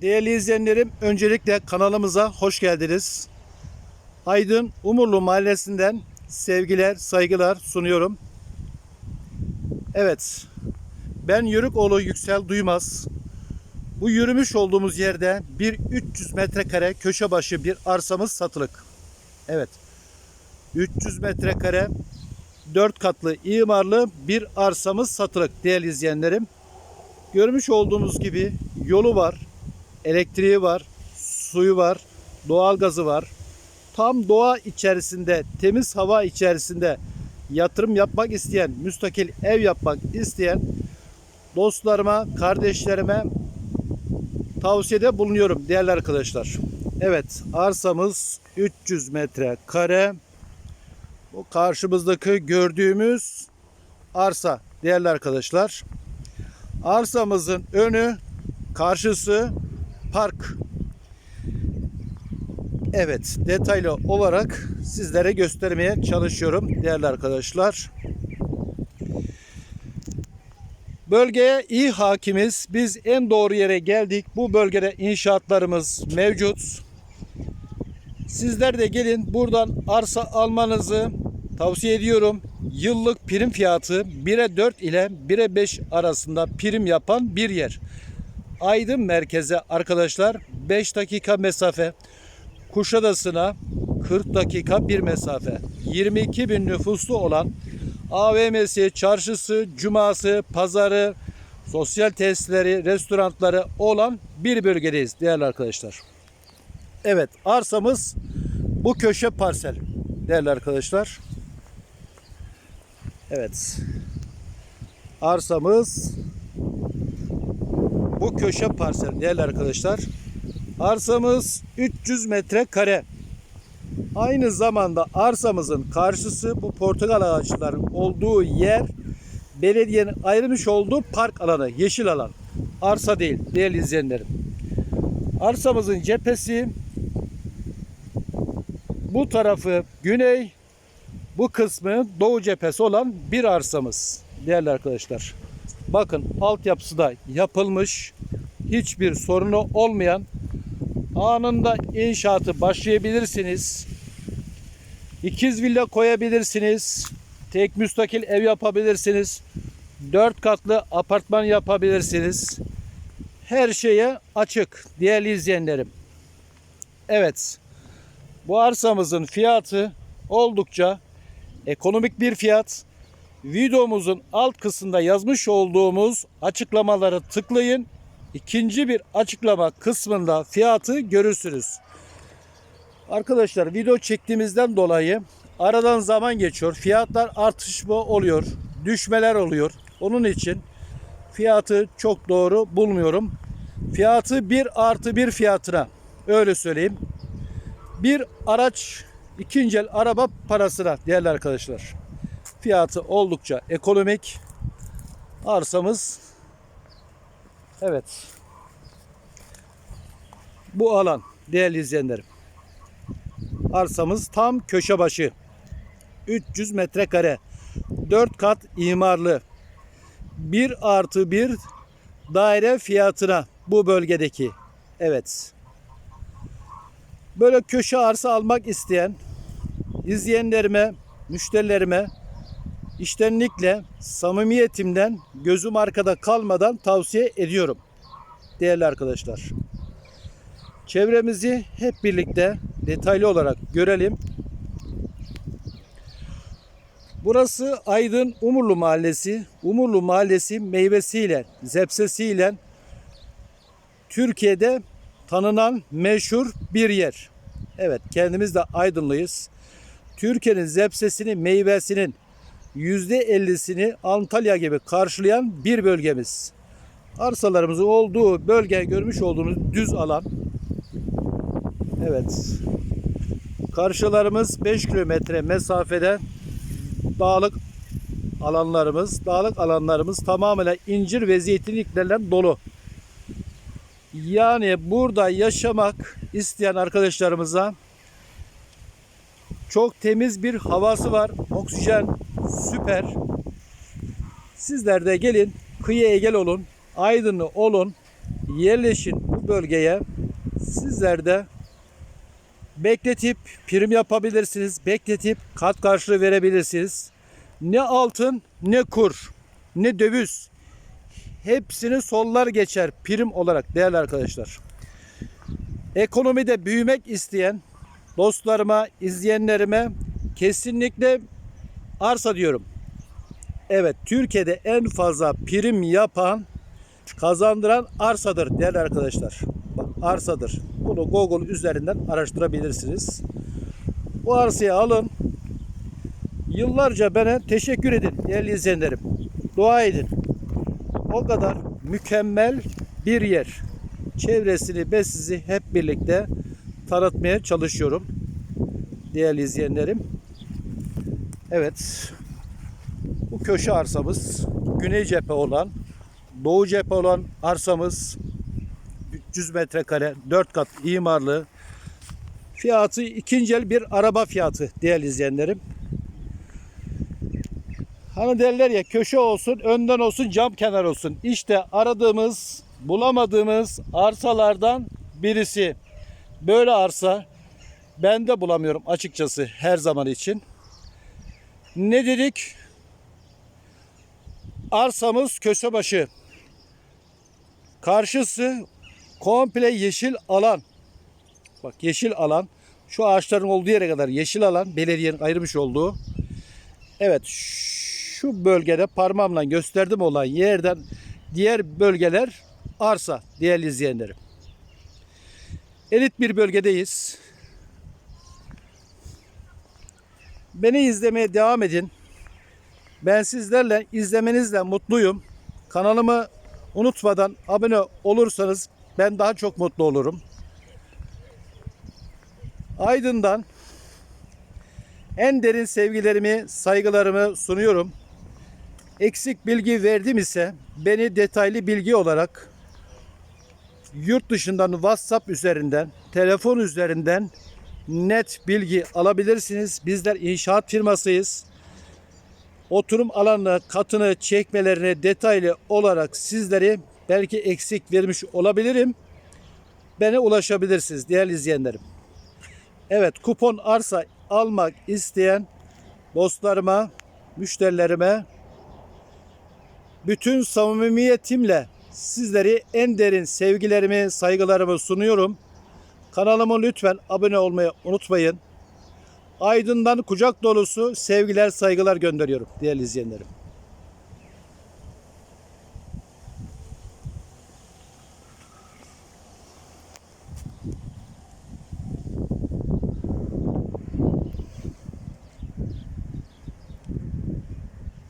Değerli izleyenlerim, öncelikle kanalımıza hoş geldiniz. Aydın Umurlu Mahallesi'nden sevgiler, saygılar sunuyorum. Evet, ben Yörükoğlu Yüksel Duymaz. Bu yürümüş olduğumuz yerde bir 300 metrekare köşe başı bir arsamız satılık. Evet, 300 metrekare 4 katlı imarlı bir arsamız satılık değerli izleyenlerim. Görmüş olduğumuz gibi yolu var, elektriği var, suyu var, doğalgazı var. Tam doğa içerisinde, temiz hava içerisinde yatırım yapmak isteyen, müstakil ev yapmak isteyen dostlarıma, kardeşlerime tavsiyede bulunuyorum değerli arkadaşlar. Evet, arsamız 300 metre kare. Bu karşımızdaki gördüğümüz arsa değerli arkadaşlar. Arsamızın önü, karşısı park. Evet, detaylı olarak sizlere göstermeye çalışıyorum değerli arkadaşlar. Bölgeye iyi hakimiz. Biz en doğru yere geldik. Bu bölgede inşaatlarımız mevcut. Sizler de gelin buradan arsa almanızı tavsiye ediyorum. Yıllık prim fiyatı 1'e 4 ile 1'e 5 arasında prim yapan bir yer. Aydın merkeze arkadaşlar 5 dakika mesafe. Kuşadası'na 40 dakika bir mesafe. 22 bin nüfuslu olan AVM'si, çarşısı, cuması, pazarı, sosyal tesisleri, restoranları olan bir bölgedeyiz değerli arkadaşlar. Evet arsamız bu köşe parsel değerli arkadaşlar. Evet. Arsamız köşe parsel değerli arkadaşlar. Arsamız 300 metrekare. Aynı zamanda arsamızın karşısı bu portakal ağaçların olduğu yer belediyenin ayrılmış olduğu park alanı, yeşil alan. Arsa değil değerli izleyenlerim. Arsamızın cephesi bu tarafı güney, bu kısmı doğu cephesi olan bir arsamız değerli arkadaşlar. Bakın altyapısı da yapılmış. Hiçbir sorunu olmayan anında inşaatı başlayabilirsiniz. İkiz villa koyabilirsiniz. Tek müstakil ev yapabilirsiniz. Dört katlı apartman yapabilirsiniz. Her şeye açık değerli izleyenlerim. Evet. Bu arsamızın fiyatı oldukça ekonomik bir fiyat. Videomuzun alt kısmında yazmış olduğumuz açıklamaları tıklayın. İkinci bir açıklama kısmında fiyatı görürsünüz. Arkadaşlar video çektiğimizden dolayı aradan zaman geçiyor. Fiyatlar artışma oluyor. Düşmeler oluyor. Onun için fiyatı çok doğru bulmuyorum. Fiyatı 1 artı 1 fiyatına öyle söyleyeyim. Bir araç ikinci el araba parasına değerli arkadaşlar. Fiyatı oldukça ekonomik. Arsamız evet. Bu alan değerli izleyenlerim. Arsamız tam köşe başı. 300 metrekare. 4 kat imarlı. 1 artı 1 daire fiyatına bu bölgedeki. Evet. Böyle köşe arsa almak isteyen izleyenlerime, müşterilerime iştenlikle, samimiyetimden, gözüm arkada kalmadan tavsiye ediyorum. Değerli arkadaşlar. Çevremizi hep birlikte detaylı olarak görelim. Burası Aydın Umurlu Mahallesi. Umurlu Mahallesi meyvesiyle, zepsesiyle Türkiye'de tanınan meşhur bir yer. Evet kendimiz de Aydınlıyız. Türkiye'nin zepsesini, meyvesinin %50'sini Antalya gibi karşılayan bir bölgemiz. Arsalarımızın olduğu bölge görmüş olduğunuz düz alan. Evet. Karşılarımız 5 kilometre mesafede dağlık alanlarımız, dağlık alanlarımız tamamıyla incir ve zeytinliklerle dolu. Yani burada yaşamak isteyen arkadaşlarımıza çok temiz bir havası var. Oksijen süper. Sizler de gelin kıyıya gel olun. Aydınlı olun. Yerleşin. Bu bölgeye sizler de bekletip prim yapabilirsiniz. Bekletip kat karşılığı verebilirsiniz. Ne altın ne kur ne döviz hepsini sollar geçer prim olarak değerli arkadaşlar. Ekonomide büyümek isteyen dostlarıma, izleyenlerime kesinlikle arsa diyorum. Evet, Türkiye'de en fazla prim yapan, kazandıran arsadır değerli arkadaşlar. Bak arsadır. Bunu Google üzerinden araştırabilirsiniz. Bu arsayı alın. Yıllarca bana teşekkür edin değerli izleyenlerim. Dua edin. O kadar mükemmel bir yer. Çevresini ve sizi hep birlikte tanıtmaya çalışıyorum. Değerli izleyenlerim. Evet. Bu köşe arsamız güney cephe olan, doğu cephe olan arsamız 300 metrekare 4 kat imarlı. Fiyatı ikinci el bir araba fiyatı değerli izleyenlerim. Hani derler ya köşe olsun, önden olsun, cam kenar olsun. İşte aradığımız, bulamadığımız arsalardan birisi. Böyle arsa ben de bulamıyorum açıkçası her zaman için. Ne dedik? Arsamız Kösebaşı. Karşısı komple yeşil alan. Bak yeşil alan. Şu ağaçların olduğu yere kadar yeşil alan. Belediyenin ayırmış olduğu. Evet şu bölgede parmağımla gösterdim olan yerden diğer bölgeler arsa değerli izleyenlerim. Elit bir bölgedeyiz. Beni izlemeye devam edin. Ben sizlerle izlemenizle mutluyum. Kanalımı unutmadan abone olursanız ben daha çok mutlu olurum. Aydın'dan en derin sevgilerimi, saygılarımı sunuyorum. Eksik bilgi verdim ise beni detaylı bilgi olarak yurt dışından WhatsApp üzerinden, telefon üzerinden net bilgi alabilirsiniz. Bizler inşaat firmasıyız. Oturum alanını, katını, çekmelerini detaylı olarak sizleri belki eksik vermiş olabilirim. Bana ulaşabilirsiniz değerli izleyenlerim. Evet kupon arsa almak isteyen dostlarıma, müşterilerime bütün samimiyetimle sizleri en derin sevgilerimi, saygılarımı sunuyorum. Kanalıma lütfen abone olmayı unutmayın. Aydın'dan kucak dolusu sevgiler, saygılar gönderiyorum değerli izleyenlerim.